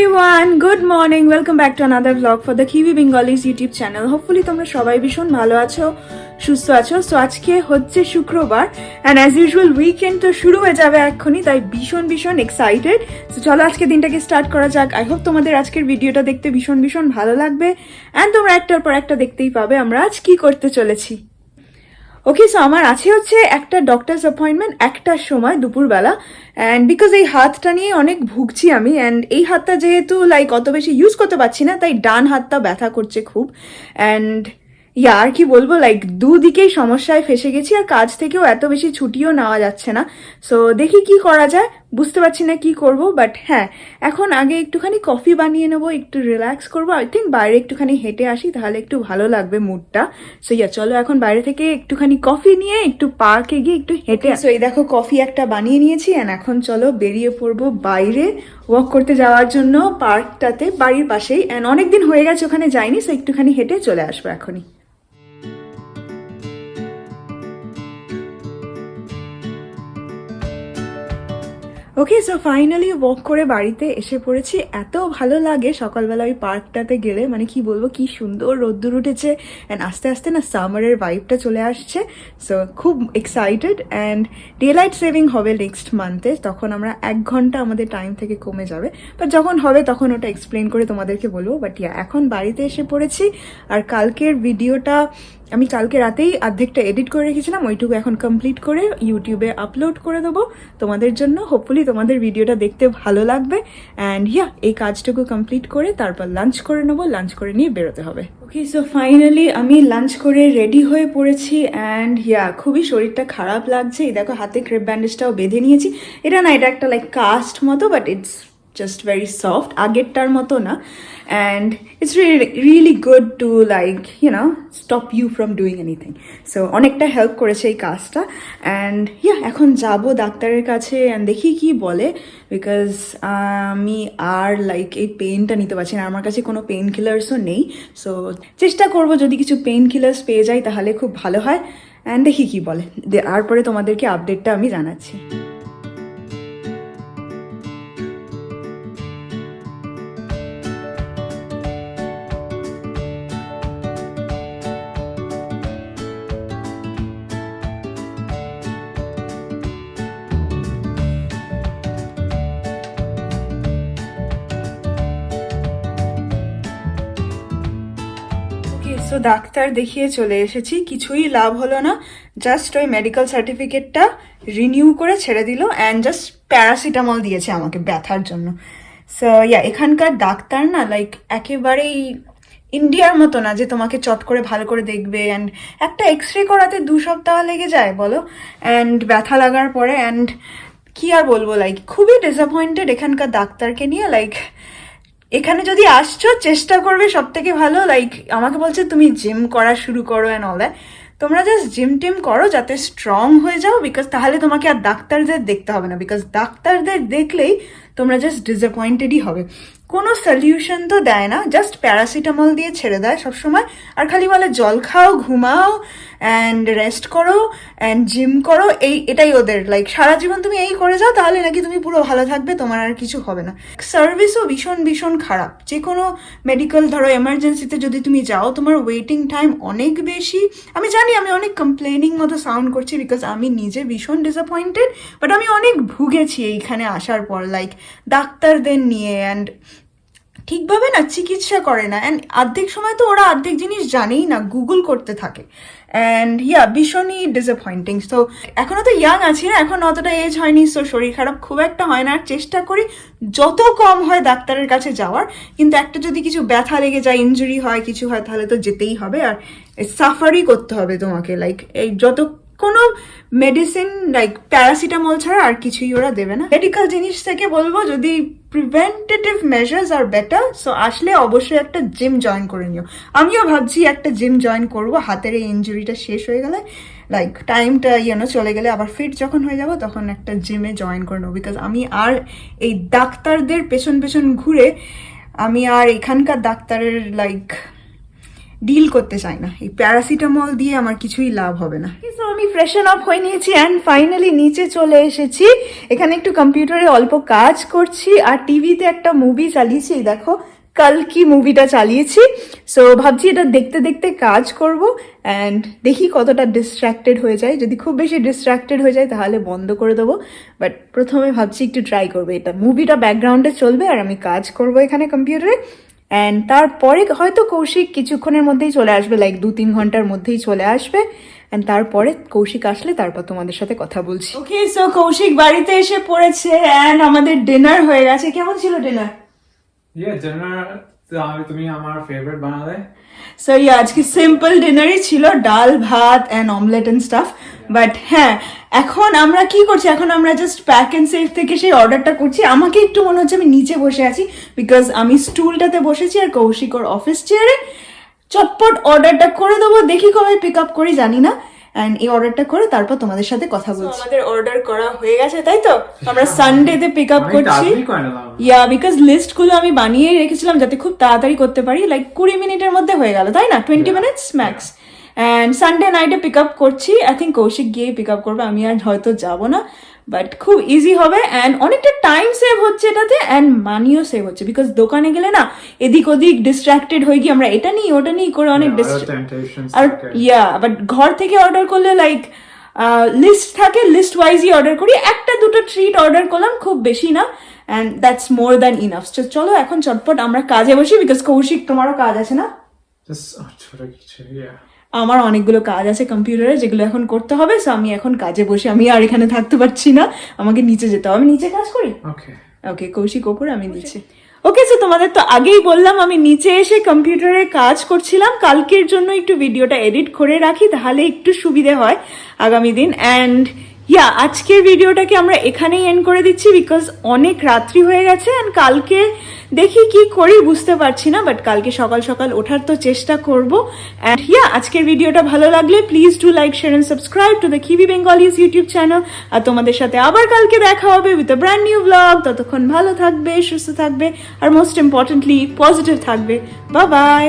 Everyone good morning welcome back to another blog for the QB Bengalis YouTube channel hopefully তোমরা সবাই ভীষণ ভালো আছো, সুস্থ আছো। সো আজকে হচ্ছে শুক্রবার অ্যান্ড অ্যাজ ইউজুয়াল উইকেন্ড তো শুরু হয়ে যাবে এক্ষুনি, তাই ভীষণ ভীষণ এক্সাইটেড তো চলো আজকে দিনটাকে স্টার্ট করা যাক। আই হোপ তোমাদের আজকের ভিডিওটা দেখতে ভীষণ ভীষণ ভালো লাগবে। অ্যান্ড তোমরা একটার পর একটা দেখতেই পাবে আমরা আজ কি করতে চলেছি। ওকে সো আমার আছে হচ্ছে একটা ডক্টরস অ্যাপয়েন্টমেন্ট একটার সময় দুপুরবেলা অ্যান্ড বিকজ এই হাতটা নিয়ে অনেক ভুগছি আমি অ্যান্ড এই হাতটা যেহেতু লাইক অত বেশি ইউজ করতে পারছি না, তাই ডান হাতটা ব্যথা করছে খুব অ্যান্ড ইয়া, আর কি বলব লাইক দুদিকেই সমস্যায় ফেসে গেছি, আর কাজ থেকেও এত বেশি ছুটিও নেওয়া যাচ্ছে না। সো দেখি কি করা যায়। বুঝতে পারছি না কি করব বাট হ্যাঁ এখন আগে একটুখানি কফি বানিয়ে নেব একটু রিল্যাক্স করব আই থিঙ্ক বাইরে একটুখানি হেঁটে আসি তাহলে একটু ভালো লাগবে মুডটা সো ইয়া চলো এখন বাইরে থেকে একটুখানি কফি নিয়ে একটু পার্কে গিয়ে একটু হেঁটে সো এই দেখো কফি একটা বানিয়ে নিয়েছি অ্যান্ড এখন চলো বেরিয়ে পড়ব বাইরে ওয়াক করতে যাওয়ার জন্য পার্কটাতে বাড়ির পাশেই। অ্যান্ড অনেকদিন হয়ে গেছে ওখানে যাইনি সো একটুখানি হেঁটে চলে আসব এখনই। ওকে সো ফাইনালি ওয়াক করে বাড়িতে এসে পড়েছি। এত ভালো লাগে সকালবেলা ওই পার্কটাতে গেলে। মানে কি বলব, কি সুন্দর রোদ্দুর উঠেছে অ্যান্ড আস্তে আস্তে না সামারের ভাইবটা চলে আসছে। সো খুব excited and daylight saving হবে নেক্সট মান্থে তখন আমরা এক ঘণ্টা আমাদের টাইম থেকে কমে যাবে। বাট যখন হবে, তখন ওটা এক্সপ্লেন করে তোমাদেরকে বলব। বাট ইয়া এখন বাড়িতে এসে পড়েছি। আর কালকের ভিডিওটা আমি কালকে রাতেই অর্ধেকটা এডিট করে রেখেছিলাম, ওইটুকু এখন কমপ্লিট করে ইউটিউবে আপলোড করে দেবো। তোমাদের জন্য হোপফুলি তোমাদের ভিডিওটা দেখতে ভালো লাগবে। অ্যান্ড ইয়া এই কাজটুকু কমপ্লিট করে তারপর লাঞ্চ করে নেব লাঞ্চ করে নিয়ে বেরোতে হবে। ওকে সো ফাইনালি আমি লাঞ্চ করে রেডি হয়ে পড়েছি অ্যান্ড ইয়া খুবই শরীরটা খারাপ লাগছে। এই দেখো, হাতে ক্রেপ ব্যান্ডেজটাও বেঁধে নিয়েছি। এটা না, এটা একটা লাইক কাস্ট মতো but it's just very soft আগেরটার মতো না and it's really good to like you know stop you from doing anything so অনেকটা হেল্প করেছে এই কাজটা অ্যান্ড ইয়া এখন যাব ডাক্তারের কাছে অ্যান্ড দেখি কি বলে বিকজ আমি আর লাইক এই পেনটা নিতে পারছি না আমার কাছে কোনো পেন কিলার্সও নেই সো চেষ্টা করব যদি কিছু পেন কিলার্স পেয়ে যাই, তাহলে খুব ভালো হয় অ্যান্ড দেখি কি বলে তারপরে তোমাদেরকে আপডেটটা আমি জানাচ্ছি। সো ডাক্তার দেখিয়ে চলে এসেছি, কিছুই লাভ হলো না। জাস্ট ওই মেডিকেল সার্টিফিকেটটা রিনিউ করে ছেড়ে দিল অ্যান্ড জাস্ট প্যারাসিটামল দিয়েছে আমাকে ব্যথার জন্য। সো ইয়া এখানকার ডাক্তার না লাইক একেবারেই ইন্ডিয়ার মতো না যে তোমাকে চট করে ভালো করে দেখবে অ্যান্ড একটা এক্স রে করাতে দু সপ্তাহ লেগে যায় বলো। অ্যান্ড ব্যথা লাগার পরে অ্যান্ড কি আর বলব লাইক খুবই ডিসঅ্যাপয়েন্টেড এখানকার ডাক্তারকে নিয়ে লাইক এখানে যদি আসছো, চেষ্টা করবে সব থেকে ভালো লাইক আমাকে বলছে তুমি জিম করা শুরু করো অ্যান্ড অল দ্যাট তোমরা জাস্ট জিম টিম করো যাতে স্ট্রং হয়ে যাও বিকজ তাহলে তোমাকে আর ডাক্তারদের দেখতে হবে না। বিকজ ডাক্তারদের দেখলেই তোমরা জাস্ট ডিসঅ্যাপয়েন্টেডই হবে। কোনো সলিউশন তো দেয় না জাস্ট প্যারাসিটামল দিয়ে ছেড়ে দেয় সবসময়। আর খালি বলে জল খাও, ঘুমাও অ্যান্ড রেস্ট করো অ্যান্ড জিম করো, এই, এটাই ওদের। লাইক সারা জীবন তুমি এই করে যাও, তাহলে নাকি তুমি পুরো ভালো থাকবে, তোমার আর কিছু হবে না। সার্ভিসও ভীষণ ভীষণ খারাপ। যে কোনো মেডিকেল ধরো এমার্জেন্সিতে যদি তুমি যাও, তোমার ওয়েটিং টাইম অনেক বেশি। আমি জানি আমি অনেক কমপ্লেনিং মতো সাউন্ড করছি বিকজ আমি নিজে ভীষণ ডিসঅ্যাপয়েন্টেড বাট আমি অনেক ভুগেছি এইখানে আসার পর। লাইক ডাক্তারদের নিয়ে অ্যান্ড ঠিকভাবে না চিকিৎসা করে না। অ্যান্ড অর্ধেক সময় তো ওরা অর্ধেক জিনিস জানেই না গুগল করতে থাকে। অ্যান্ড ইয়া ভীষণই ডিসঅ্যাপয়েন্টিং তো এখনও তো ইয়াং আছি না, এখন অতটা এজ হয়নি সো শরীর খারাপ খুব একটা হয় না। আর চেষ্টা করি যত কম হয় ডাক্তারের কাছে যাওয়ার, কিন্তু একটা যদি কিছু ব্যথা লেগে যায় ইঞ্জুরি হয়, কিছু হয়, তাহলে তো যেতেই হবে। আর সাফারই করতে হবে তোমাকে। লাইক এই যত কোনো মেডিসিন লাইক প্যারাসিটামল ছাড়া আর কিছুই ওরা দেবে না। মেডিকেল জিনিস থেকে বলব, যদি প্রিভেন্টেটিভ মেজার্স আর বেটার সো আসলে অবশ্যই একটা জিম জয়েন করে নিও। আমিও ভাবছি একটা জিম জয়েন করব, হাতের এই ইঞ্জুরিটা শেষ হয়ে গেলে লাইক টাইমটা ইয়েনো চলে গেলে আবার ফিট যখন হয়ে যাব, তখন একটা জিমে জয়েন করে নেব। বিকজ আমি আর এই ডাক্তারদের পেছন পেছন ঘুরে, আমি আর এখানকার ডাক্তারের লাইক ডিল করতে চাই না। এই প্যারাসিটামল দিয়ে আমার কিছুই লাভ হবে না। আমি ফ্রেশন আপ হয়ে নিয়েছি অ্যান্ড ফাইনালি নিচে চলে এসেছি। এখানে একটু কম্পিউটারে অল্প কাজ করছি আর টিভিতে একটা মুভি চালিয়েছি দেখো, কালকি মুভিটা চালিয়েছি। সো ভাবছি এটা দেখতে দেখতে কাজ করব অ্যান্ড দেখি কতটা ডিস্ট্র্যাক্টেড হয়ে যায়। যদি খুব বেশি ডিস্ট্র্যাক্টেড হয়ে যায়, তাহলে বন্ধ করে দেবো। বাট প্রথমে ভাবছি একটু ট্রাই করব। এটা মুভিটা ব্যাকগ্রাউন্ডে চলবে আর আমি কাজ করব এখানে কম্পিউটারে অ্যান্ড তারপরে হয়তো কৌশিক কিছুক্ষণের মধ্যেই চলে আসবে লাইক দু তিন ঘণ্টার মধ্যেই চলে আসবে। অ্যান্ড তারপরে কৌশিক আসলে তারপর তোমাদের সাথে কথা বলছি। ওকে সো কৌশিক বাড়িতে এসে পড়েছে অ্যান্ড আমাদের ডিনার হয়ে গেছে। কেমন ছিল ডিনার ইয়ে ডিনার তুমি আমার ফেভারিট বানালে। সো ইয়ে আজকে সিম্পল ডিনারই ছিল ডাল ভাত and omelette and stuff but হ্যাঁ এখন আমরা কি করছি? এখন আমরা জাস্ট প্যাক অ্যান্ড সেফ থেকে সেই অর্ডারটা করছি। আমাকে একটু মনে হচ্ছে আমি নিচে বসে আছি বিকজ আমি স্টুলটাতে বসেছি আর কৌশিক ওর অফিস চেয়ারে চটপট অর্ডারটা করে দেবো দেখি কবে পিক আপ করি জানি না। অ্যান্ড এই অর্ডারটা করে তারপর তোমাদের সাথে কথা বলছি। আমাদের অর্ডার করা হয়ে গেছে তাই তো? আমরা সানডেতে পিক আপ করছি। ইয়া বিকজ লিস্টগুলো আমি বানিয়ে রেখেছিলাম যাতে খুব তাড়াতাড়ি করতে পারি। লাইক কুড়ি মিনিটের মধ্যে হয়ে গেল তাই না? Twenty minutes max and Sunday নাইটে পিক আপ করছি। আই থিঙ্ক কৌশিক গিয়ে পিক আপ করবে। আমি আর হয়তো যাব না। বাট খুব ইজি হবে। অ্যান্ড অনেকটা টাইম সেভ হচ্ছে এটাতে। অ্যান্ড মানিও সেভ হচ্ছে। বিকজ দোকানে গেলে না এদিক ওদিক ডিস্ট্রাক্টেড হয়ে গিয়ে আমরা এটা নিই ওটা নিই করে অনেক আরও আর ইয়া বাট ঘর থেকে অর্ডার করলে লাইক লিস্ট থাকে। লিস্ট ওয়াইজই অর্ডার করি। একটা দুটো ট্রিট অর্ডার করলাম। খুব বেশি না। And that's more than enough চলো এখন চটপট আমরা কাজে বসি। বিকজ কৌশিক তোমারও কাজ আছে না? আমার অনেকগুলো কাজ আছে কম্পিউটারে যেগুলো এখন করতে হবে সো আমি এখন কাজে বসে আমি আর এখানে থাকতে পারছি না। আমাকে নিচে যেতে হবে। আমি নিচে কাজ করি? ওকে ওকে কৌশিক ওপর আমি নিচে। ওকে সো তোমাদের তো আগেই বললাম আমি নিচে এসে কম্পিউটারে কাজ করছিলাম। কালকের জন্য একটু ভিডিওটা এডিট করে রাখি তাহলে একটু সুবিধে হয় আগামী দিন। অ্যান্ড ইয়া আজকের ভিডিওটাকে আমরা এখানেই এন্ড করে দিচ্ছি বিকজ অনেক রাত্রি হয়ে গেছে অ্যান্ড কালকে দেখি কি করি বুঝতে পারছি না বাট কালকে সকাল সকাল ওঠার তো চেষ্টা করব। অ্যান্ড ইয়া আজকের ভিডিওটা ভালো লাগলে please do like share and subscribe to the কিবি বেঙ্গলিজ ইউটিউব চ্যানেল আর তোমাদের সাথে আবার কালকে দেখা হবে with a brand new blog ততক্ষণ ভালো থাকবে, সুস্থ থাকবে, আর মোস্ট ইম্পর্টেন্টলি পজিটিভ থাকবে। বা বাই